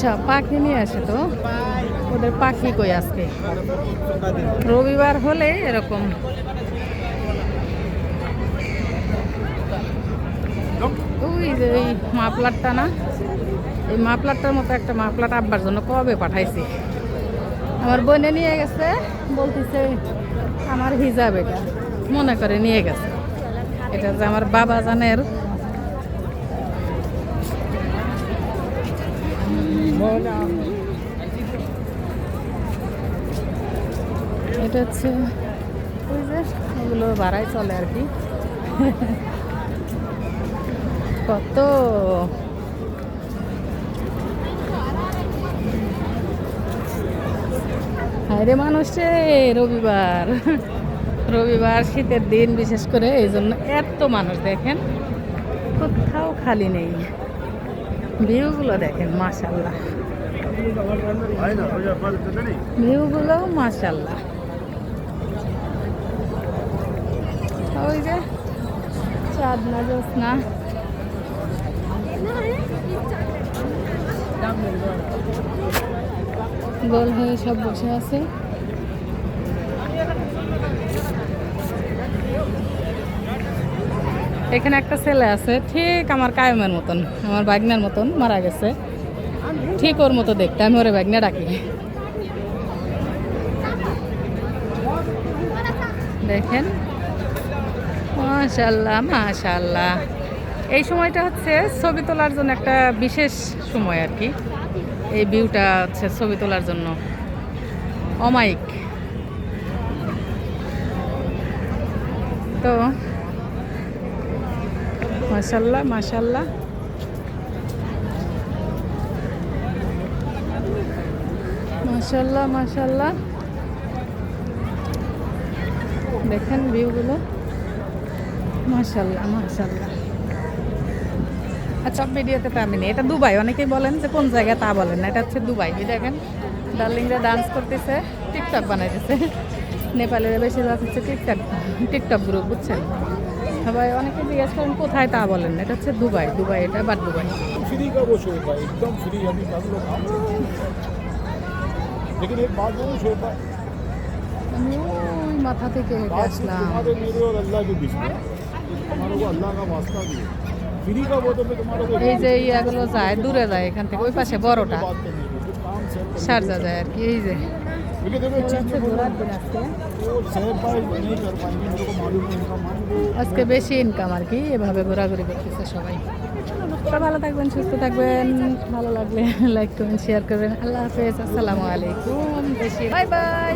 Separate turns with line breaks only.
আচ্ছা পাখি নিয়ে আসে তো? ওদের পাখি কই আজকে? রবিবার হলে এরকম। ওই যে এই মাপলারটা না? এই মাপলারটার মতো একটা মাপলার আব্বার জন্য কবে পাঠাইছি? আমার বোনে নিয়ে গেছে, বলতেছে আমার হিজাব এটা। মনে করে নিয়ে গেছে। এটা যে আমার বাবা জানের এটা হচ্ছে ওই যে ওগুলো ভাড়াই চলে আর কি। কত? হায়রে মানুষ রবিবার। রবিবার শীতের দিন বিশেষ করে, এই জন্য এত মানুষ দেখেন, কোথাও খালি নেই। ভিউগুলো দেখেন মাশাল্লাহ ভিউগুলো মাশাল্লাহ ওই যে গোল হয়ে সব বসে আছে। এখানে একটা ছেলে আছে, ঠিক আমার কায়মের মতন, আমার বাগনার মতন মারা গেছে। ঠিক ওর মতো দেখতে, আমি ওরে বাগনা ডাকি। দেখেন মাশাল্লাহ মাশাল্লাহ এই সময়টা হচ্ছে ছবি তোলার জন্য একটা বিশেষ সময় আর কি। এই ভিউটা হচ্ছে ছবি তোলার জন্য অমাইক তো মাশাল্লাহ মাশাল্লাহ মাশাল্লাহ মাশাল্লাহ দেখেন ভিউগুলো। মাশাল্লাহ মাশাল্লাহ আচ্ছা ভিডিওতে তো আমি নেই এটা দুবাই অনেকেই বলেন যে কোন জায়গায় তা বলেন না এটা হচ্ছে দুবাই এই দেখেন ডার্লিংরা ডান্স করতেছে টিকটক বানাইতেছে নেপালের বেশিরভাগ হচ্ছে টিকটক টিকটক গ্রুপ বুঝছেন সবাই অনেকে জিজ্ঞেস করেন কোথায় তা বলেন না এটা হচ্ছে দুবাই দুবাই এটা বাদ দুবাই
फ्री का वो शो होता है एकदम फ्री अभी काफी लोग काम करते हैं। लेकिन एक बात बोलूं श्वेता
আমি ওই মাথা থেকে হেঁটে
बात
আসলাম
तुम्हारे मेरे और अल्लाह के बीच में
এই যে ইয়াগুলো যায় দূরে যায় এখান থেকে ওই পাশে বড়টা। সারজা যায় আর কি এই যে। আজকে বেশি ইনকাম আর কি এভাবে ঘোরাঘুরি করতেছে সবাই। সবাই ভালো থাকবেন সুস্থ থাকবেন ভালো লাগলে লাইক করবেন শেয়ার করবেন। আল্লাহ হাফেজ আসসালামু আলাইকুম বেশি বাই বাই।